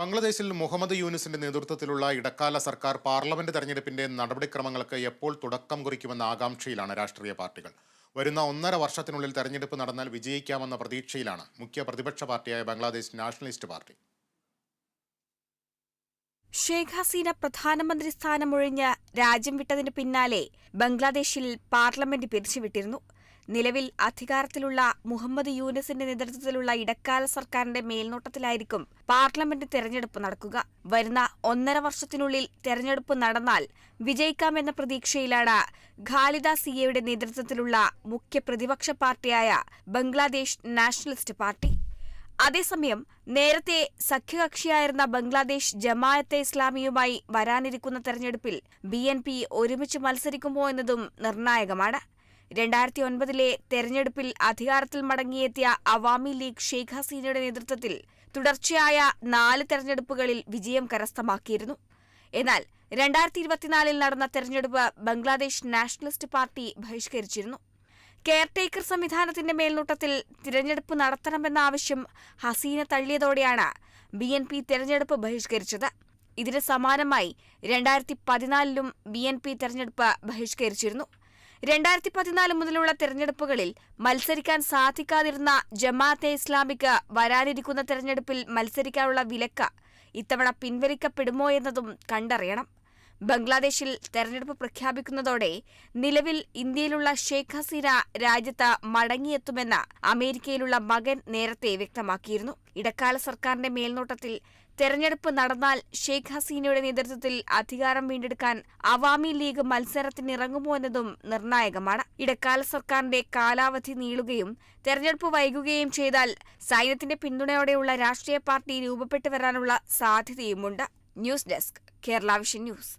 ബംഗ്ലാദേശിൽ മുഹമ്മദ് യൂനിസിന്റെ നേതൃത്വത്തിലുള്ള ഇടക്കാല സർക്കാർ പാർലമെന്റ് തെരഞ്ഞെടുപ്പിന്റെ നടപടിക്രമങ്ങൾക്ക് എപ്പോൾ തുടക്കം കുറിക്കുമെന്ന ആകാംക്ഷയിലാണ് രാഷ്ട്രീയ പാർട്ടികൾ. വരുന്ന ഒന്നര വർഷത്തിനുള്ളിൽ തെരഞ്ഞെടുപ്പ് നടന്നാൽ വിജയിക്കാമെന്ന പ്രതീക്ഷയിലാണ് മുഖ്യ പ്രതിപക്ഷ പാർട്ടിയായ ബംഗ്ലാദേശ് നാഷണലിസ്റ്റ് പാർട്ടി. ഷേഖ് ഹസീന പ്രധാനമന്ത്രി സ്ഥാനമൊഴിഞ്ഞ് രാജ്യം വിട്ടതിന് പിന്നാലെ ബംഗ്ലാദേശിൽ പാർലമെന്റ് പിരിച്ചുവിട്ടിരുന്നു. നിലവിൽ അധികാരത്തിലുള്ള മുഹമ്മദ് യൂനസിന്റെ നേതൃത്വത്തിലുള്ള ഇടക്കാല സർക്കാരിന്റെ മേൽനോട്ടത്തിലായിരിക്കും പാർലമെന്റ് തെരഞ്ഞെടുപ്പ് നടക്കുക. വരുന്ന ഒന്നര വർഷത്തിനുള്ളിൽ തെരഞ്ഞെടുപ്പ് നടന്നാൽ വിജയിക്കാമെന്ന പ്രതീക്ഷയിലാണ് ഖാലിദ സിയയുടെ നേതൃത്വത്തിലുള്ള മുഖ്യ പ്രതിപക്ഷ പാർട്ടിയായ ബംഗ്ലാദേശ് നാഷണലിസ്റ്റ് പാർട്ടി. അതേസമയം നേരത്തെ സഖ്യകക്ഷിയായിരുന്ന ബംഗ്ലാദേശ് ജമായത്തെ ഇസ്ലാമിയുമായി വരാനിരിക്കുന്ന തെരഞ്ഞെടുപ്പിൽ ബി ഒരുമിച്ച് മത്സരിക്കുമോ എന്നതും നിർണായകമാണ്. രണ്ടായിരത്തി ഒൻപതിലെ തെരഞ്ഞെടുപ്പിൽ അധികാരത്തിൽ മടങ്ങിയെത്തിയ അവാമി ലീഗ് ഷെയ്ഖ് ഹസീനയുടെ നേതൃത്വത്തിൽ തുടർച്ചയായ നാല് തെരഞ്ഞെടുപ്പുകളിൽ വിജയം കരസ്ഥമാക്കിയിരുന്നു. എന്നാൽ രണ്ടായിരത്തി ഇരുപത്തിനാലിൽ നടന്ന തെരഞ്ഞെടുപ്പ് ബംഗ്ലാദേശ് നാഷണലിസ്റ്റ് പാർട്ടി ബഹിഷ്കരിച്ചിരുന്നു. കെയർടേക്കർ സംവിധാനത്തിന്റെ മേൽനോട്ടത്തിൽ തിരഞ്ഞെടുപ്പ് നടത്തണമെന്ന ആവശ്യം ഹസീന തള്ളിയതോടെയാണ് ബി എൻ പി തെരഞ്ഞെടുപ്പ് ബഹിഷ്കരിച്ചത്. ഇതിന് സമാനമായി രണ്ടായിരത്തി പതിനാലിലും ബി എൻ പി തെരഞ്ഞെടുപ്പ് ബഹിഷ്കരിച്ചിരുന്നു. രണ്ടായിരത്തി പതിനാല് മുതലുള്ള തെരഞ്ഞെടുപ്പുകളിൽ മത്സരിക്കാൻ സാധിക്കാതിരുന്ന ജമാഅത്തെ ഇസ്ലാമിക്ക് വരാനിരിക്കുന്ന തെരഞ്ഞെടുപ്പിൽ മത്സരിക്കാനുള്ള വിലക്ക് ഇത്തവണ പിൻവലിക്കപ്പെടുമോ എന്നതും കണ്ടറിയണം. ബംഗ്ലാദേശിൽ തെരഞ്ഞെടുപ്പ് പ്രഖ്യാപിക്കുന്നതോടെ നിലവിൽ ഇന്ത്യയിലുള്ള ഷെയ്ഖ് ഹസീന രാജ്യത്ത് മടങ്ങിയെത്തുമെന്ന് അമേരിക്കയിലുള്ള മകൻ നേരത്തെ വ്യക്തമാക്കിയിരുന്നു. ഇടക്കാല സർക്കാരിന്റെ മേൽനോട്ടത്തിൽ തെരഞ്ഞെടുപ്പ് നടന്നാൽ ഷെയ്ഖ് ഹസീനയുടെ നേതൃത്വത്തിൽ അധികാരം വീണ്ടെടുക്കാൻ അവാമി ലീഗ് മത്സരത്തിനിറങ്ങുമോ എന്നതും നിർണായകമാണ്. ഇടക്കാല സർക്കാരിന്റെ കാലാവധി നീളുകയും തെരഞ്ഞെടുപ്പ് വൈകുകയും ചെയ്താൽ സൈന്യത്തിന്റെ പിന്തുണയോടെയുള്ള രാഷ്ട്രീയ പാർട്ടി രൂപപ്പെട്ടു വരാനുള്ള സാധ്യതയുമുണ്ട്. News desk Kerala vision news.